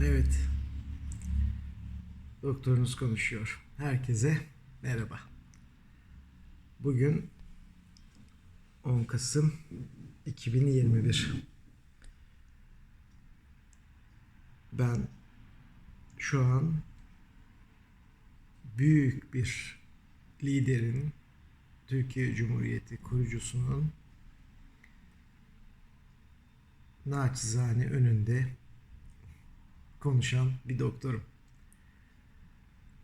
Evet. Doktorunuz konuşuyor. Herkese merhaba. Bugün 10 Kasım 2021. Ben şu an büyük bir liderin Türkiye Cumhuriyeti kurucusunun naçizane önünde konuşan bir doktorum.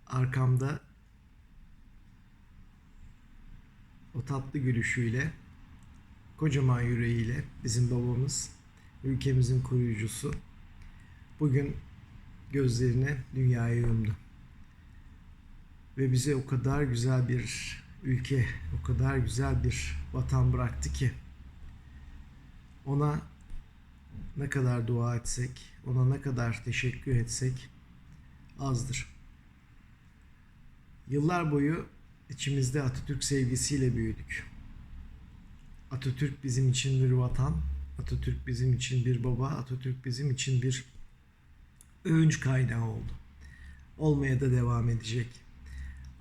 Arkamda o tatlı gülüşüyle, kocaman yüreğiyle bizim babamız, ülkemizin koruyucusu bugün gözlerini dünyaya yumdu. Ve bize o kadar güzel bir ülke, o kadar güzel bir vatan bıraktı ki ona ne kadar dua etsek, ona ne kadar teşekkür etsek azdır. Yıllar boyu içimizde Atatürk sevgisiyle büyüdük. Atatürk bizim için bir vatan, Atatürk bizim için bir baba, Atatürk bizim için bir övünç kaynağı oldu. Olmaya da devam edecek.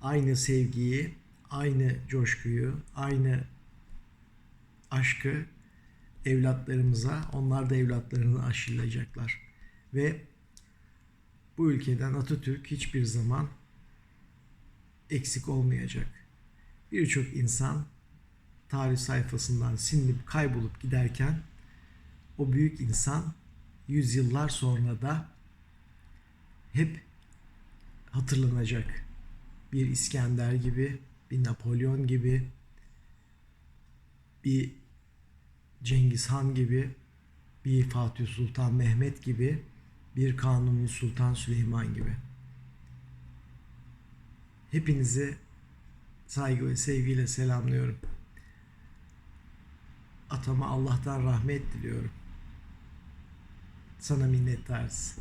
Aynı sevgiyi, aynı coşkuyu, aynı aşkı evlatlarımıza, onlar da evlatlarını aşılayacaklar. Ve bu ülkeden Atatürk hiçbir zaman eksik olmayacak. Birçok insan tarih sayfasından silinip kaybolup giderken o büyük insan yüzyıllar sonra da hep hatırlanacak. Bir İskender gibi, bir Napolyon gibi, bir Cengiz Han gibi, bir Fatih Sultan Mehmet gibi, bir Kanuni Sultan Süleyman gibi. Hepinizi saygı ve sevgiyle selamlıyorum. Atama Allah'tan rahmet diliyorum. Sana minnettarız.